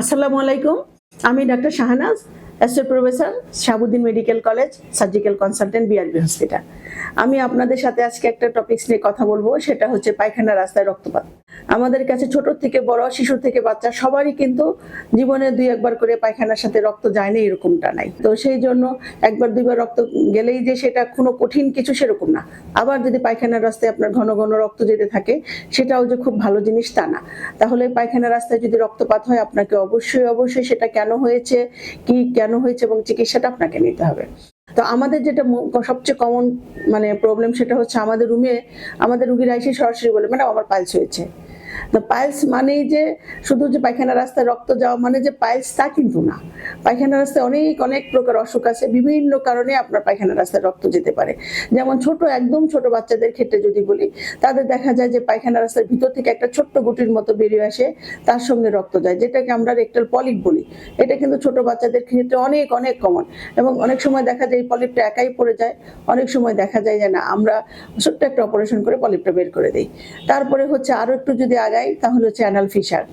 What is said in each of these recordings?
আসসালামু আলাইকুম। আমি doctor Shahnaz associate professor Shahabuddin medical college surgical consultant BRB hospital আমি আপনাদের সাথে আজকে একটা টপিকস নিয়ে কথা বলব, সেটা হচ্ছে পায়খানা রাস্তায় রক্তপাত। আমাদের কাছে ছোট থেকে বড়, শিশু থেকে বাচ্চা, সবারই কিন্তু জীবনে দুই একবার করে পায়খানার সাথে রক্ত যায় না, এরকমটা নাই। তো সেই জন্য একবার, দুইবার রক্ত গেলেই যে সেটা কোনো কঠিন কিছু সেরকম না। আবার যদি পায়খানার রাস্তায় আপনার ঘন ঘন রক্ত যেতে থাকে, সেটাও যে খুব ভালো জিনিস তা না। তাহলে পায়খানার রাস্তায় যদি রক্তপাত হয়, আপনাকে অবশ্যই অবশ্যই সেটা কেন হয়েছে, কি কেন হয়েছে এবং চিকিৎসাটা আপনাকে নিতে হবে। তো আমাদের যেটা সবচেয়ে কমন মানে প্রবলেম সেটা হচ্ছে আমাদের রুমে আমাদের রুগীরা এসে সরাসরি বলে, ম্যাডাম, আমার পালস হয়েছে। তো পাইলস মানেই যে শুধু যে পায়খানা রাস্তায় রক্ত যাওয়া মানে যে পাইলস তা কিন্তু না। পায়খানা রাস্তায় অনেক অনেক প্রকার অসুখ আছে, বিভিন্ন কারণে আপনার পায়খানা রাস্তায় রক্ত যেতে পারে। যেমন ছোট, একদম ছোট বাচ্চাদের ক্ষেত্রে যদি বলি, তাদের দেখা যায় যে পায়খানা রাস্তার ভিতর থেকে একটা ছোট্ট গুটির মতো বেরিয়ে আসে, তার সঙ্গে রক্ত যায়, যেটাকে আমরা রেক্টাল পলিপ বলি। এটা কিন্তু ছোট বাচ্চাদের ক্ষেত্রে অনেক অনেক কমন এবং অনেক সময় দেখা যায় এই পলিপটা একাই পড়ে যায়। অনেক সময় দেখা যায় যে না, আমরা ছোট্ট একটা অপারেশন করে পলিপটা বের করে দিই। তারপরে হচ্ছে আরও একটু যদি আগাই তাহলে হচ্ছে অ্যানাল ফিশার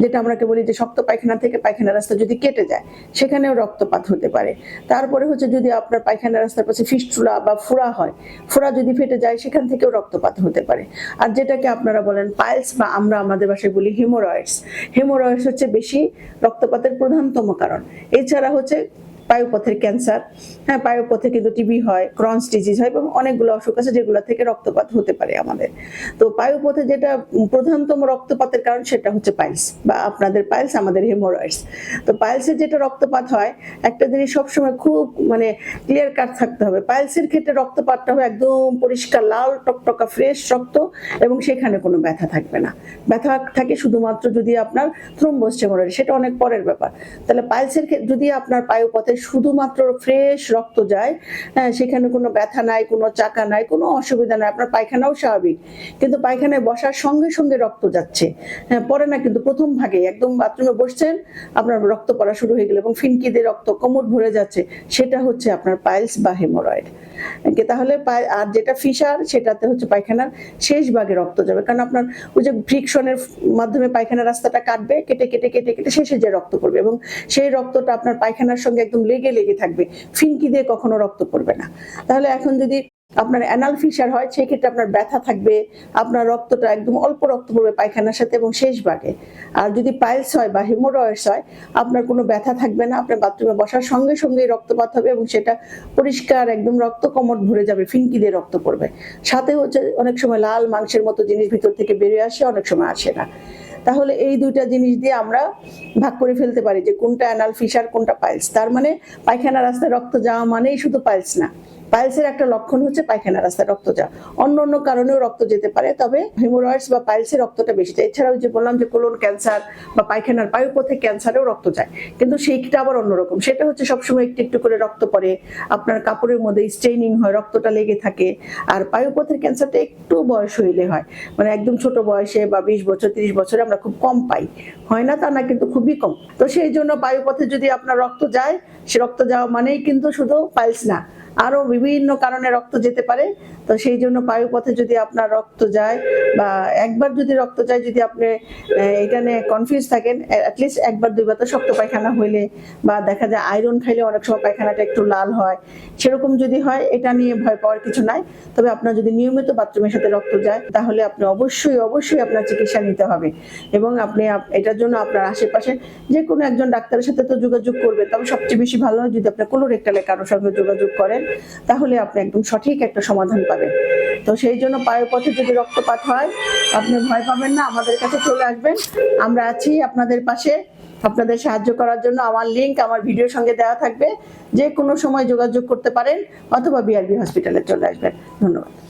যেটা আমরাকে বলি যে শক্ত পায়খানা থেকে পায়খানা রাস্তা যদি কেটে যায়, সেখানেও রক্তপাত হতে পারে। তারপরে হচ্ছে যদি আপনার পায়খানা রাস্তার পাশে ফিস্টুলা বা ফুরা হয়, ফুরা যদি ফেটে যায়, সেখান থেকেও রক্তপাত হতে পারে। আর যেটাকে আপনারা বলেন পাইলস বা আমরা আমাদের ভাষায় বলি হিমোরয়েডস হিমোরয়েডস হচ্ছে বেশি রক্তপাতের প্রধানতম কারণ। এছাড়া হচ্ছে পায়ুপথের ক্যান্সার হ্যাঁ পায়ুপথে কিন্তু টিবি হয় ক্রনস ডিজিজ হয় এবং অনেকগুলো অসুখ আছে যেগুলো থেকে রক্তপাত হতে পারে আমাদের। তো পায়ুপথে যেটা প্রধানতম রক্তপাতের কারণ সেটা হচ্ছে পাইলস বা আপনাদের পাইলস, আমাদের হেমোরয়েডস। তো পাইলসের যেটা রক্তপাত হয়, একটা জিনিস সবসময় খুব মানে ক্লিয়ার কাট থাকতে হবে। পাইলসের ক্ষেত্রে রক্তপাতটা হবে একদম পরিষ্কার, লাল, টকটকা ফ্রেশ রক্ত এবং সেখানে কোনো ব্যথা থাকবে না। ব্যথা থাকে শুধুমাত্র যদি আপনার থ্রোম্বোস হেমোরয়েড সেটা অনেক পরের ব্যাপার। তাহলে পাইলসের যদি আপনার পায়ুপথে শুধুমাত্র ফ্রেশ রক্ত যায় হ্যাঁ সেখানে কোনো ব্যথা নাই, কোনো চাকা নাই, কোনো অসুবিধা নাই, আপনার পায়খানাও স্বাভাবিক। কিন্তু পায়খানায় বসার সঙ্গে সঙ্গে রক্ত যাচ্ছে। হ্যাঁ পরে না কিন্তু প্রথম ভাগে একদম বাথরুমে বসছেন, আপনার রক্ত পড়া শুরু হয়ে গেল এবং ফিনকিদের রক্ত কোমর ভরে যাচ্ছে, সেটা হচ্ছে আপনার পাইলস বা হেমোরয়েড। তাহলে আর যেটা ফিশার, সেটাতে হচ্ছে পায়খানার শেষ ভাগে রক্ত যাবে। কারণ আপনার ওই যে ফ্রিকশনের মাধ্যমে পায়খানার রাস্তাটা কাটবে, কেটে কেটে কেটে কেটে শেষে যে রক্ত পড়বে এবং সেই রক্তটা আপনার পায়খানার সঙ্গে একদম লেগে লেগে থাকবে। ফিনকি দিয়ে কখনো রক্ত পড়বে না। তাহলে এখন যদি আপনার অ্যানাল ফিশার হয়, সেক্ষেত্রে আপনার ব্যথা থাকবে, আপনার রক্তটা একদম অল্প রক্ত পড়বে পায়খানার সাথে এবং শেষ ভাগে আর যদি পাইলস হয় বা হেমোরয়েডস হয়, আপনার কোনো ব্যথা থাকবে না, আপনার বাথরুমে বসার সঙ্গে সঙ্গে রক্তপাত হবে এবং সেটা পরিষ্কার একদম রক্ত কমট ভরে যাবে, ফিনকি দিয়ে রক্ত পড়বে। সাথে হচ্ছে অনেক সময় লাল মাংসের মতো জিনিস ভিতর থেকে বেরিয়ে আসে, অনেক সময় আসে না। তাহলে এই দুইটা জিনিস দিয়ে আমরা ভাগ করে ফেলতে পারি যে কোনটা অ্যানাল ফিশার কোনটা পাইলস। তার মানে পায়খানা রাস্তায় রক্ত যাওয়া মানেই শুধু পাইলস না। পাইলসের একটা লক্ষণ হচ্ছে পায়খানা রাস্তায় রক্ত যাওয়া অন্য অন্য কারণেও রক্ত যেতে পারে, তবে হেমোরয়েডস বা পাইলসে রক্তটা বেশি যায়। এছাড়াও যে বললাম যে কোলন ক্যান্সার বা পায়খানার পায়ুপথে ক্যান্সারেও রক্ত যায়। কিন্তু সেইটা আবার অন্যরকম সেটা হচ্ছে সবসময় একটু একটু করে রক্ত পড়ে, আপনার কাপড়ের মধ্যে স্ট্রেনিং হয়, রক্তটা লেগে থাকে, আর পায়ুপথের ক্যান্সারটা একটু বয়স হইলে হয়। মানে একদম ছোট বয়সে বা বিশ বছর, তিরিশ বছরে আমরা খুব কম পাই। হয় না তা না, কিন্তু খুবই কম। তো সেই জন্য বায়ুপথে যদি আপনার রক্ত যায়, সে রক্ত যাওয়া মানেই কিন্তু শুধু পাইলস না আরও বিভিন্ন কারণে রক্ত যেতে পারে, তো সেই জন্য বায়ুপথে যদি আপনার রক্ত যায় বা একবার যদি রক্ত যায়, যদি আপনি এটা নিয়ে কনফিউজ থাকেন অ্যাটলিস্ট একবার, দুইবার তো শক্ত পায়খানা হইলে বা দেখা যায় আয়রন খাইলে অনেক সময় পায়খানাটা একটু লাল হয়। সেরকম যদি হয়, এটা নিয়ে ভয় পাওয়ার কিছু নাই। তবে আপনার যদি নিয়মিত বাথরুমের সাথে রক্ত যায়, তাহলে আপনি অবশ্যই অবশ্যই আপনার চিকিৎসা নিতে হবে। এবং আপনি এটার জন্য আপনার আশেপাশে যে কোনো একজন ডাক্তারের সাথে তো যোগাযোগ করবেন তবে সবচেয়ে বেশি ভালো হয় যদি আপনি কোলোরেক্টালে কারোর সঙ্গে যোগাযোগ করেন। তাহলে আপনি একদম সঠিক একটা সমাধান পাবেন। তো সেই জন্য পায়ের পথে যদি রক্তপাত হয়, আপনি ভয় পাবেন না, আমাদের কাছে চলে আসবেন। আমরা আছি আপনাদের পাশে। আপনাদের সাহায্য করার জন্য আমার লিংক আমার ভিডিওর সঙ্গে দেওয়া থাকবে। যে কোনো সময় যোগাযোগ করতে পারেন অথবা বিআরবি হসপিটালে চলে আসবেন। ধন্যবাদ।